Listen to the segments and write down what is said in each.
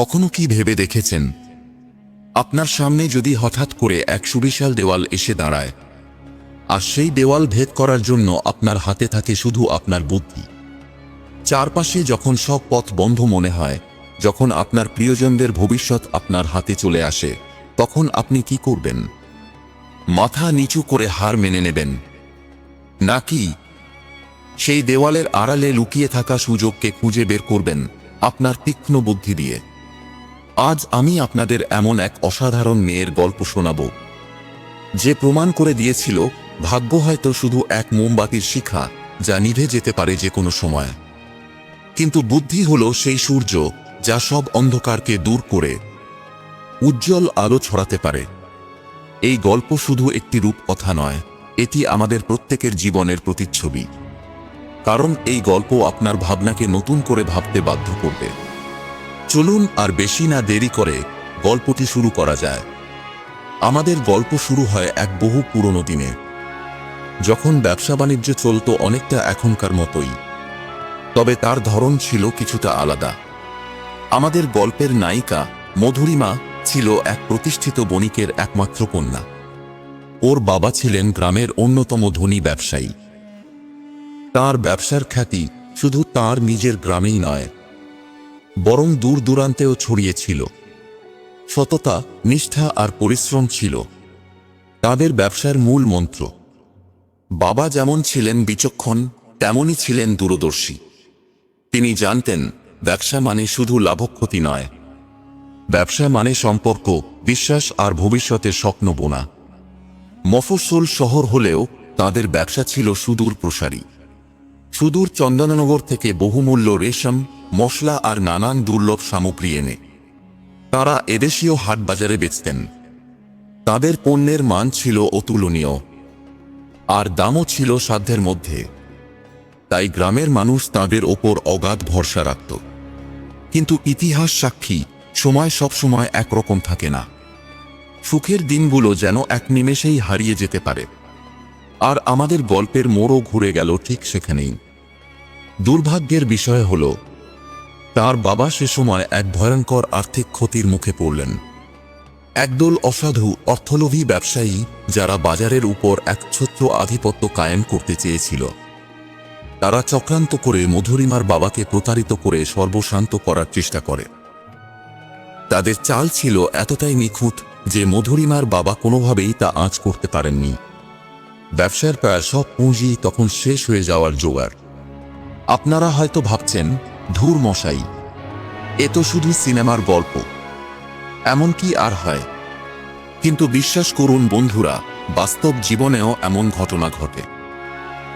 কখনো কি ভেবে দেখেছেন? আপনার সামনে যদি হঠাৎ করে এক সুবিশাল দেওয়াল এসে দাঁড়ায়, আর সেই দেওয়াল ভেদ করার জন্য আপনার হাতে থাকে শুধু আপনার বুদ্ধি। চারপাশে যখন সব পথ বন্ধ মনে হয়, যখন আপনার প্রিয়জনদের ভবিষ্যৎ আপনার হাতে চলে আসে, তখন আপনি কি করবেন? মাথা নিচু করে হার মেনে নেবেন। নাকি সেই দেওয়ালের আড়ালে লুকিয়ে থাকা সুযোগকে খুঁজে বের করবেন আপনার তীক্ষ্ণ বুদ্ধি দিয়ে? আজ আমি আপনাদের এমন এক অসাধারণ মেয়ের গল্প শোনাব, যে প্রমাণ করে দিয়েছিল, ভাগ্য হয়তো শুধু এক মোমবাতির শিখা, যা নিভে যেতে পারে যে কোনো সময়। কিন্তু বুদ্ধি হল সেই সূর্য, যা সব অন্ধকারকে দূর করে, উজ্জ্বল আলো ছড়াতে পারে। এই গল্প শুধু একটি রূপকথা নয়, এটি আমাদের প্রত্যেকের জীবনের প্রতিচ্ছবি। কারণ এই গল্প আপনার ভাবনাকে নতুন করে ভাবতে বাধ্য করবে। চলুন আর বেশি না দেরি করে গল্পটি শুরু করা যায়। আমাদের গল্প শুরু হয় এক বহু পুরনো দিনে। যখন ব্যবসা বাণিজ্য চলত অনেকটা এখনকার মতোই। তবে তার ধরন ছিল কিছুটা আলাদা। আমাদের গল্পের নায়িকা মধুরিমা ছিল এক প্রতিষ্ঠিত বণিকের একমাত্র কন্যা। ওর বাবা ছিলেন গ্রামের অন্যতম ধনী ব্যবসায়ী। তার ব্যবসার খ্যাতি শুধু তার নিজের গ্রামেই নয় বরং দূর দূরান্তেও ছড়িয়েছিল সততা, নিষ্ঠা আর পরিশ্রম ছিল। তাদের ব্যবসার মূল মন্ত্র। বাবা যেমন ছিলেন বিচক্ষণ, তেমনই ছিলেন দূরদর্শী। তিনি জানতেন, ব্যবসা মানে শুধু লাভক্ষতি নয়। ব্যবসা মানে সম্পর্ক, বিশ্বাস আর ভবিষ্যতের স্বপ্ন বোনা। মফস্বল শহর হলেও তাদের ব্যবসা ছিল সুদূর প্রসারী সুদূর চন্দননগর থেকে বহুমূল্য রেশম, মশলা আর নানান দুর্লভ সামগ্রী এনে। তারা এদেশীয় হাটবাজারে বেচতেন। তাদের পণ্যের মান ছিল অতুলনীয়। আর দামও ছিল সাধ্যের মধ্যে। তাই গ্রামের মানুষ তাদের ওপর অগাধ ভরসা রাখত। কিন্তু ইতিহাস সাক্ষী, সময় সব সময় একরকম থাকে না। সুখের দিনগুলো যেন এক নিমেষেই হারিয়ে যেতে পারে। আর আমাদের গল্পের মোড়ও ঘুরে গেল ঠিক সেখানেই। দুর্ভাগ্যের বিষয় হল, তার বাবা সে সময় এক ভয়ঙ্কর আর্থিক ক্ষতির মুখে পড়লেন। একদল অসাধু, অর্থলোভী ব্যবসায়ী যারা বাজারের উপর এক ছোট্ট আধিপত্য কায়েম করতে চেয়েছিল। তারা চক্রান্ত করে মধুরিমার বাবাকে প্রতারিত করে সর্বশান্ত করার চেষ্টা করে। তাদের চাল ছিল এতটাই নিখুঁত যে মধুরিমার বাবা কোনোভাবেই তা আঁচ করতে পারেননি। ব্যবসার প্রায় সব পুঁজি তখন শেষ হয়ে যাওয়ার জোগাড়। আপনারা হয়তো ভাবছেন, ধূর মশাই, এ তো শুধু সিনেমার গল্প। এমন কি আর হয়। কিন্তু বিশ্বাস করুন বন্ধুরা, বাস্তব জীবনেও এমন ঘটনা ঘটে।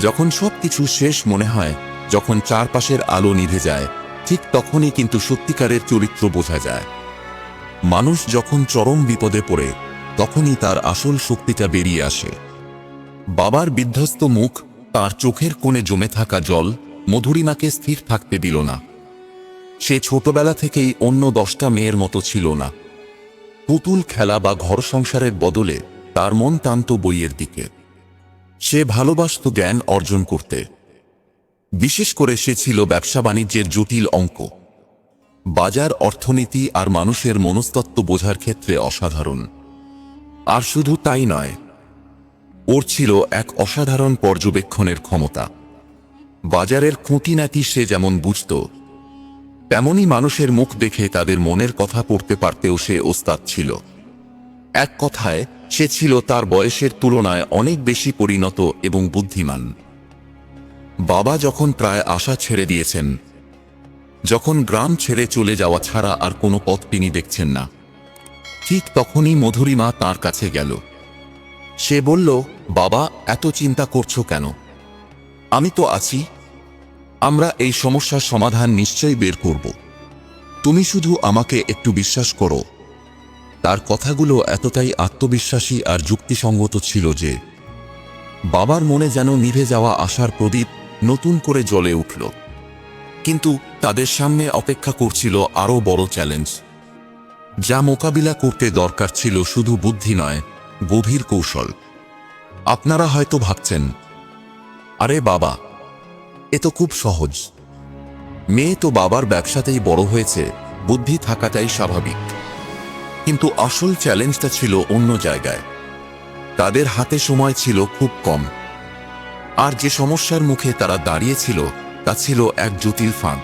যখন সব কিছু শেষ মনে হয়, যখন চারপাশের আলো নিভে যায়, ঠিক তখনই কিন্তু সত্যিকারের চরিত্র বোঝা যায়। মানুষ যখন চরম বিপদে পড়ে, তখনই তার আসল শক্তিটা বেরিয়ে আসে। বাবার বিধ্বস্ত মুখ, তার চোখের কোণে জমে থাকা জল মধুরিমাকে স্থির থাকতে দিল না। সে ছোটবেলা থেকেই অন্য দশটা মেয়ের মতো ছিল না। পুতুল খেলা বা ঘর সংসারের বদলে তার মন টানত বইয়ের দিকে। সে ভালোবাসত জ্ঞান অর্জন করতে। বিশেষ করে সে ছিল ব্যবসা বাণিজ্যের জটিল অঙ্ক। বাজার অর্থনীতি আর মানুষের মনস্তত্ত্ব বোঝার ক্ষেত্রে অসাধারণ। আর শুধু তাই নয় ওর ছিল এক অসাধারণ পর্যবেক্ষণের ক্ষমতা। বাজারের খুঁটিনাটি সে যেমন বুঝত, তেমনই মানুষের মুখ দেখে তাদের মনের কথা পড়তে পারতেও সে ওস্তাদ ছিল। এক কথায়, সে ছিল তার বয়সের তুলনায় অনেক বেশি পরিণত এবং বুদ্ধিমান। বাবা যখন প্রায় আশা ছেড়ে দিয়েছেন, যখন গ্রাম ছেড়ে চলে যাওয়া ছাড়া আর কোনো পথ তিনি দেখছেন না। ঠিক তখনই মধুরিমা তার কাছে গেল। সে বলল, বাবা, এত চিন্তা করছ কেন? আমি তো আছি। আমরা এই সমস্যার সমাধান নিশ্চয়ই বের করব। তুমি শুধু আমাকে একটু বিশ্বাস করো। তার কথাগুলো এতটাই আত্মবিশ্বাসী আর যুক্তিসঙ্গত ছিল যে, বাবার মনে যেন নিভে যাওয়া আশার প্রদীপ নতুন করে জ্বলে উঠল। কিন্তু তাদের সামনে অপেক্ষা করছিল আরও বড় চ্যালেঞ্জ। যা মোকাবিলা করতে দরকার ছিল শুধু বুদ্ধি নয় গভীর কৌশল। আপনারা হয়তো ভাবছেন, আরে বাবা, এ তো খুব সহজ। মেয়ে তো বাবার ব্যবসাতেই বড় হয়েছে, বুদ্ধি থাকাটাই স্বাভাবিক। কিন্তু আসল চ্যালেঞ্জটা ছিল অন্য জায়গায়। তাদের হাতে সময় ছিল খুব কম। আর যে সমস্যার মুখে তারা দাঁড়িয়েছিল, তা ছিল এক জটিল ফাঁদ।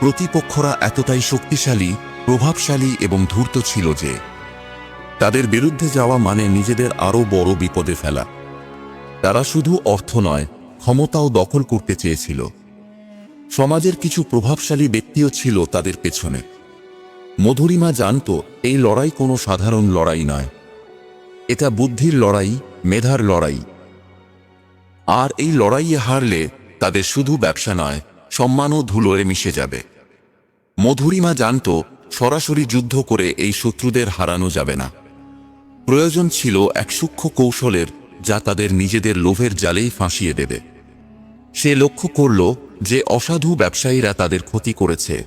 প্রতিপক্ষরা এতটাই শক্তিশালী, প্রভাবশালী এবং ধূর্ত ছিল যে তাদের বিরুদ্ধে যাওয়া মানে নিজেদের আরও বড় বিপদে ফেলা। তারা শুধু অর্থ নয়, ক্ষমতাও দখল করতে চেয়েছিল। সমাজের কিছু প্রভাবশালী ব্যক্তিও ছিল তাদের পেছনে। মধুরিমা জানত, এই লড়াই কোনো সাধারণ লড়াই নয়। এটা বুদ্ধির লড়াই, মেধার লড়াই। আর এই লড়াইয়ে হারলে তাদের শুধু ব্যবসা নয়, সম্মানও ধুলোয় মিশে যাবে। মধুরিমা জানত, সরাসরি যুদ্ধ করে এই শত্রুদের হারানো যাবে না। প্রয়োজন ছিল এক সূক্ষ্ম কৌশলের, যা তাদের নিজেদের লোভের জালেই ফাঁসিয়ে দেবে। সে লক্ষ্য করল যে অসাধু ব্যবসায়ীরা তাদের ক্ষতি করেছে।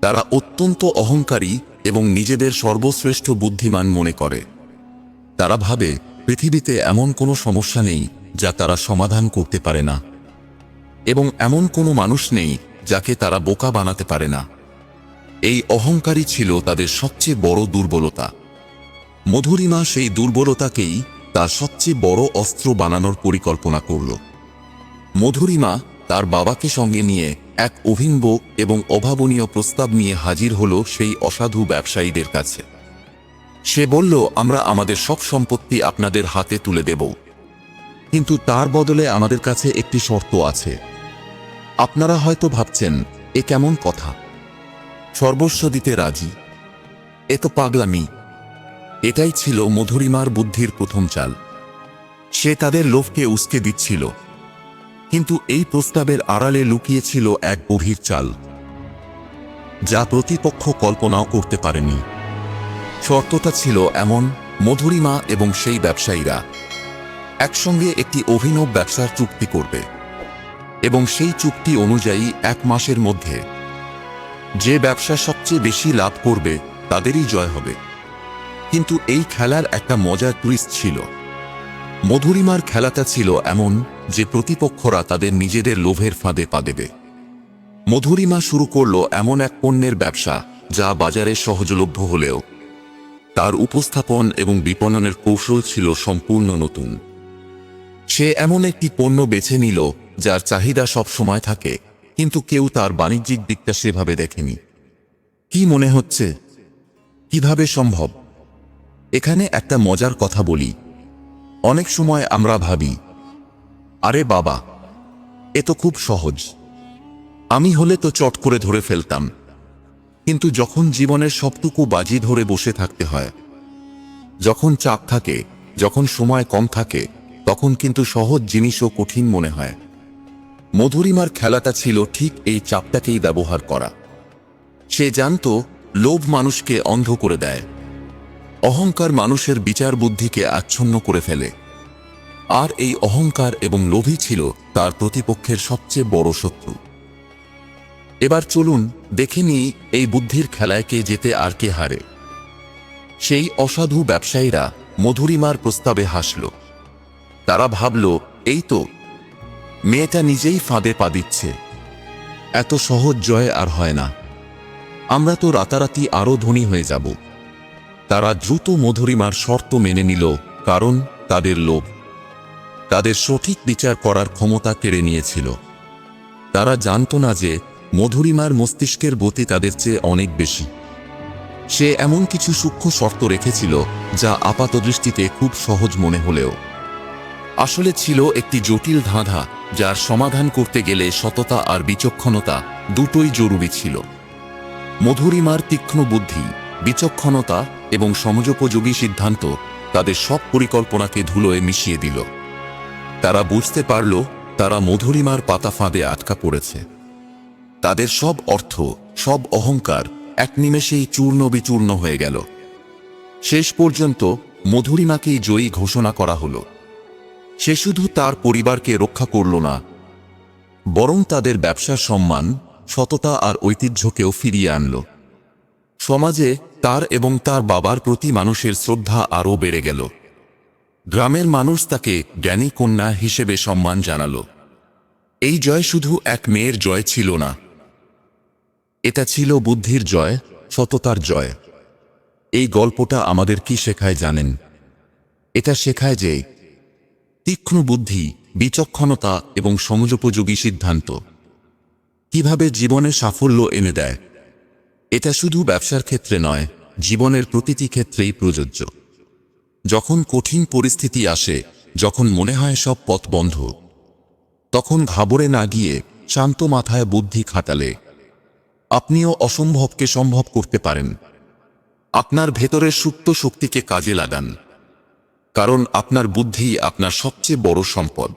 তারা অত্যন্ত অহংকারী এবং নিজেদের সর্বশ্রেষ্ঠ বুদ্ধিমান মনে করে। তারা ভাবে, পৃথিবীতে এমন কোনো সমস্যা নেই, যা তারা সমাধান করতে পারে না। এবং এমন কোনো মানুষ নেই, যাকে তারা বোকা বানাতে পারে না। এই অহংকারী ছিল তাদের সবচেয়ে বড় দুর্বলতা। মধুরিমা সেই দুর্বলতাকেই তার সবচেয়ে বড় অস্ত্র বানানোর পরিকল্পনা করল। মধুরিমা তার বাবাকে সঙ্গে নিয়ে এক অভিনব এবং অভাবনীয় প্রস্তাব নিয়ে হাজির হল সেই অসাধু ব্যবসায়ীদের কাছে। সে বলল, আমরা আমাদের সব সম্পত্তি আপনাদের হাতে তুলে দেব। কিন্তু তার বদলে আমাদের কাছে একটি শর্ত আছে। আপনারা হয়তো ভাবছেন, এ কেমন কথা? সর্বস্ব দিতে রাজি। এ তো পাগলামি। এটাই ছিল মধুরিমার বুদ্ধির প্রথম চাল। সে তাদের লোভকে উস্কে দিচ্ছিল। কিন্তু এই প্রস্তাবের আড়ালে লুকিয়েছিল এক গভীর চাল। যা প্রতিপক্ষ কল্পনাও করতে পারেনি। শর্তটা ছিল এমন, মধুরিমা এবং সেই ব্যবসায়ীরা একসঙ্গে একটি অভিনব ব্যবসার চুক্তি করবে। এবং সেই চুক্তি অনুযায়ী এক মাসের মধ্যে যে ব্যবসা সবচেয়ে বেশি লাভ করবে, তাদেরই জয় হবে। কিন্তু এই খেলার একটা মজার টুইস্ট ছিল। মধুরিমার খেলাটা ছিল এমন যে প্রতিপক্ষরা তাদের নিজেদের লোভের ফাঁদে পা দেবে। মধুরিমা শুরু করল এমন এক পণ্যের ব্যবসা যা বাজারে সহজলভ্য হলেও। তার উপস্থাপন এবং বিপণনের কৌশল ছিল সম্পূর্ণ নতুন। সে এমন একটি পণ্য বেছে নিল যার চাহিদা সব সময় থাকে, কিন্তু কেউ তার বাণিজ্যিক দিকটা সেভাবে দেখেনি। কি মনে হচ্ছে? কীভাবে সম্ভব? এখানে একটা মজার কথা বলি। অনেক সময় আমরা ভাবি, আরে বাবা, এ তো খুব সহজ। আমি হলে তো চট করে ধরে ফেলতাম। কিন্তু যখন জীবনের সবটুকু বাজি ধরে বসে থাকতে হয়, যখন চাপ থাকে, যখন সময় কম থাকে, তখন কিন্তু সহজ জিনিসও কঠিন মনে হয়। মধুরিমার খেলাটা ছিল ঠিক এই চাপটাকেই ব্যবহার করা। সে জানত, লোভ মানুষকে অন্ধ করে দেয়। অহংকার মানুষের বিচার বুদ্ধিকে আচ্ছন্ন করে ফেলে। আর এই অহংকার এবং লোভী ছিল তার প্রতিপক্ষের সবচেয়ে বড় শত্রু। এবার চলুন দেখে নিই এই বুদ্ধির খেলায় কে যেতে আর কে হারে। সেই অসাধু ব্যবসায়ীরা মধুরিমার প্রস্তাবে হাসল। তারা ভাবল, এই তো, মেয়েটা নিজেই ফাঁদে পা দিচ্ছে। এত সহজ জয় আর হয় না। আমরা তো রাতারাতি আরও ধনী হয়ে যাব। তারা দ্রুত মধুরিমার শর্ত মেনে নিল, কারণ তাদের লোভ। তাদের সঠিক বিচার করার ক্ষমতা কেড়ে নিয়েছিল। তারা জানত না যে মধুরিমার মস্তিষ্কের গতি তাদের চেয়ে অনেক বেশি। সে এমন কিছু সূক্ষ্ম শর্ত রেখেছিল, যা আপাতদৃষ্টিতে খুব সহজ মনে হলেও। আসলে ছিল একটি জটিল ধাঁধা, যার সমাধান করতে গেলে সততা আর বিচক্ষণতা দুটোই জরুরি ছিল। মধুরিমার তীক্ষ্ণ বুদ্ধি, বিচক্ষণতা এবং সমযোপযোগী সিদ্ধান্ত তাদের সব পরিকল্পনাকে ধুলোয় মিশিয়ে দিল। তারা বুঝতে পারল, তারা মধুরিমার পাতা ফাঁদে আটকা পড়েছে। তাদের সব অর্থ, সব অহংকার এক নিমেষেই চূর্ণ বিচূর্ণ হয়ে গেল। শেষ পর্যন্ত মধুরিমাকেই জয়ী ঘোষণা করা হলো। সে শুধু তার পরিবারকে রক্ষা করল না, বরং তাদের ব্যবসার সম্মান, সততা আর ঐতিহ্যকেও ফিরিয়ে আনল। সমাজে তার এবং তার বাবার প্রতি মানুষের শ্রদ্ধা আরও বেড়ে গেল। গ্রামের মানুষ তাকে জ্ঞানী কন্যা হিসেবে সম্মান জানালো। এই জয় শুধু এক মেয়ের জয় ছিল না। এটা ছিল বুদ্ধির জয়, সততার জয়। এই গল্পটা আমাদের কি শেখায় জানেন? এটা শেখায় যে তীক্ষ্ণ বুদ্ধি, বিচক্ষণতা এবং সমযোপযোগী সিদ্ধান্ত কীভাবে জীবনে সাফল্য এনে দেয়। এটা শুধু ব্যবসার ক্ষেত্রে নয়, জীবনের প্রতিটি ক্ষেত্রেই প্রযোজ্য। যখন কঠিন পরিস্থিতি আসে, যখন মনে হয় সব পথ বন্ধ, তখন ঘাবড়ে না গিয়ে শান্ত মাথায় বুদ্ধি খাটালে আপনিও অসম্ভবকে সম্ভব করতে পারেন। আপনার ভেতরের সুপ্ত শক্তিকে কাজে লাগান, কারণ আপনার বুদ্ধি আপনার সবচেয়ে বড় সম্পদ।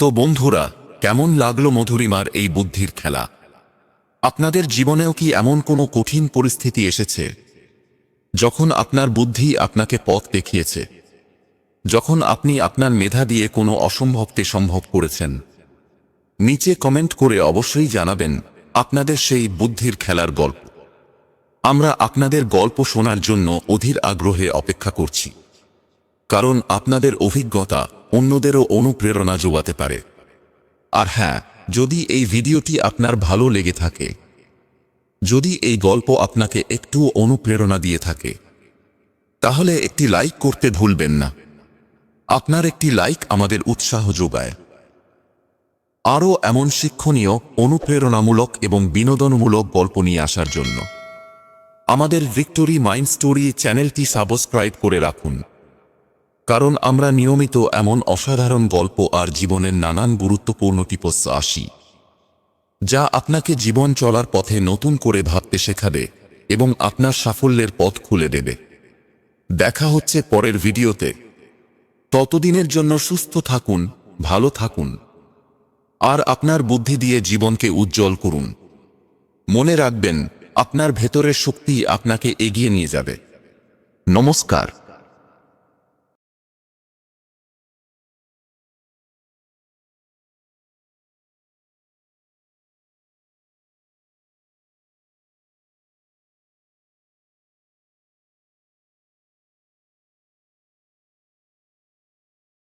তো বন্ধুরা, কেমন লাগল মধুরিমার এই বুদ্ধির খেলা? আপনাদের জীবনেও কি এমন কোনো কঠিন পরিস্থিতি এসেছে, যখন আপনার বুদ্ধি আপনাকে পথ দেখিয়েছে, যখন আপনি আপনার মেধা দিয়ে কোনো অসম্ভবকে সম্ভব করেছেন? নিচে কমেন্ট করে অবশ্যই জানাবেন আপনাদের সেই বুদ্ধির খেলার গল্প। আমরা আপনাদের গল্প শোনার জন্য অধীর আগ্রহে অপেক্ষা করছি, কারণ আপনাদের অভিজ্ঞতা অন্যদেরও অনুপ্রেরণা যোগাতে পারে। আর হ্যাঁ যদি এই ভিডিওটি আপনার ভালো লেগে থাকে, যদি এই গল্প আপনাকে একটু অনুপ্রেরণা দিয়ে থাকে, তাহলে একটি লাইক করতে ভুলবেন না। আপনার একটি লাইক আমাদের উৎসাহ যোগায়। আরও এমন শিক্ষণীয়, অনুপ্রেরণামূলক এবং বিনোদনমূলক গল্প নিয়ে আসার জন্য আমাদের ভিক্টোরি মাইন্ড স্টোরি চ্যানেলটি সাবস্ক্রাইব করে রাখুন। কারণ আমরা নিয়মিত এমন অসাধারণ গল্প আর জীবনের নানান গুরুত্বপূর্ণ টিপস আসি, যা আপনাকে জীবন চলার পথে নতুন করে ভাবতে শেখাবে এবং আপনার সাফল্যের পথ খুলে দেবে। দেখা হচ্ছে পরের ভিডিওতে। ততদিনের জন্য সুস্থ থাকুন, ভালো থাকুন, আর আপনার বুদ্ধি দিয়ে জীবনকে উজ্জ্বল করুন। মনে রাখবেন, আপনার ভেতরের শক্তি আপনাকে এগিয়ে নিয়ে যাবে। নমস্কার।